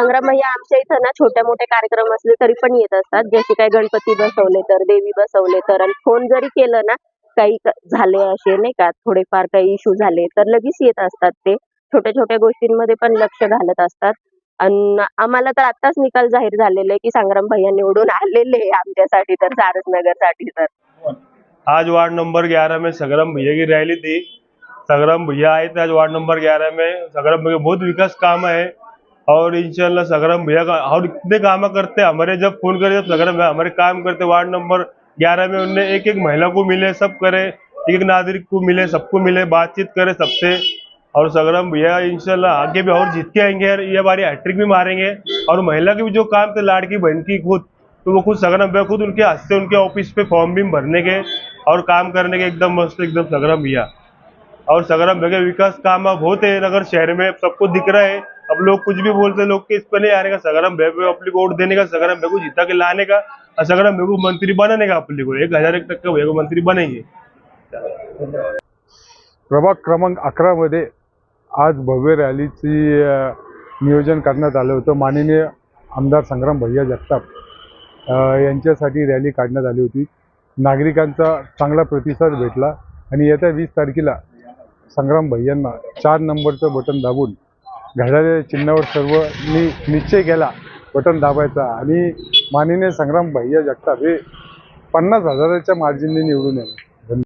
संग्राम भैया आमच्या इथं ना छोटे मोठे कार्यक्रम असले तरी पण येत असतात. जसे काही गणपती बसवले तर देवी बसवले तर आणि फोन जरी केलं ना काही झाले असे नाही का थोडेफार काही इश्यू झाले तर लगेच येत असतात ते. छोट्या छोट्या गोष्टींमध्ये पण लक्ष घालत असतात. आणि आम्हाला तर आताच निकाल जाहीर झालेले आहे की संग्राम भैया निवडून आलेले आमच्यासाठी तर सारस नगरसाठी तर. आज वार्ड नंबर 11 में संग्राम भैया की रैली थी. संग्राम भैया आए थे आज वार्ड नंबर 11 में. संग्राम भैया बहुत विकास काम है. और इंशाल्लाह संग्राम भैया का और इतने काम करते हैं, हमारे जब फ़ोन करे जब संग्राम भैया हमारे काम करते वार्ड नंबर 11 में उनने एक एक महिला को मिले, सब करे एक एक नागरिक को मिले, सबको मिले, बातचीत करे सबसे। और संग्राम भैया इंशाल्लाह आगे भी और जीत के आएँगे ये बारी हैट्रिक भी मारेंगे। और महिला के भी जो काम थे, लाड़की बहन की खुद तो वो खुद सगरम भैया खुद उनके हाथ से उनके ऑफ़िस पे फॉर्म भी भरने के और काम करने के एकदम मस्त, एकदम संग्राम भैया। और संग्राम भैया विकास काम अब होते हैं, नगर शहर में सबको दिख रहा है। अब लोग कुछ भी बोलते हैं लोग के इस पर नहीं आने का सगरम भैया को अपनी को वोट देने का सगरम भैया को जीता के लाने का और सगरम भैया को मंत्री बनाने का अपने को। एक हजार एक टक्के भैया मंत्री बनेंगे। प्रभाग क्रमांक अकरामध्ये आज भव्य रॅलीची नियोजन करण्यात आलं होतं. माननीय आमदार संग्राम भैया जगताप यांच्यासाठी रॅली काढण्यात आली होती. नागरिकांचा चांगला प्रतिसाद भेटला. आणि येत्या वीस तारखेला संग्राम भैयांना चार नंबरचं बटन दाबून घड्याळ्या चिन्हावर सर्व मी निश्चय केला. बटन दाबायचा आणि माननीय संग्राम भैया जगताप हे पन्नास हजाराच्या मार्जिनने निवडून येणार.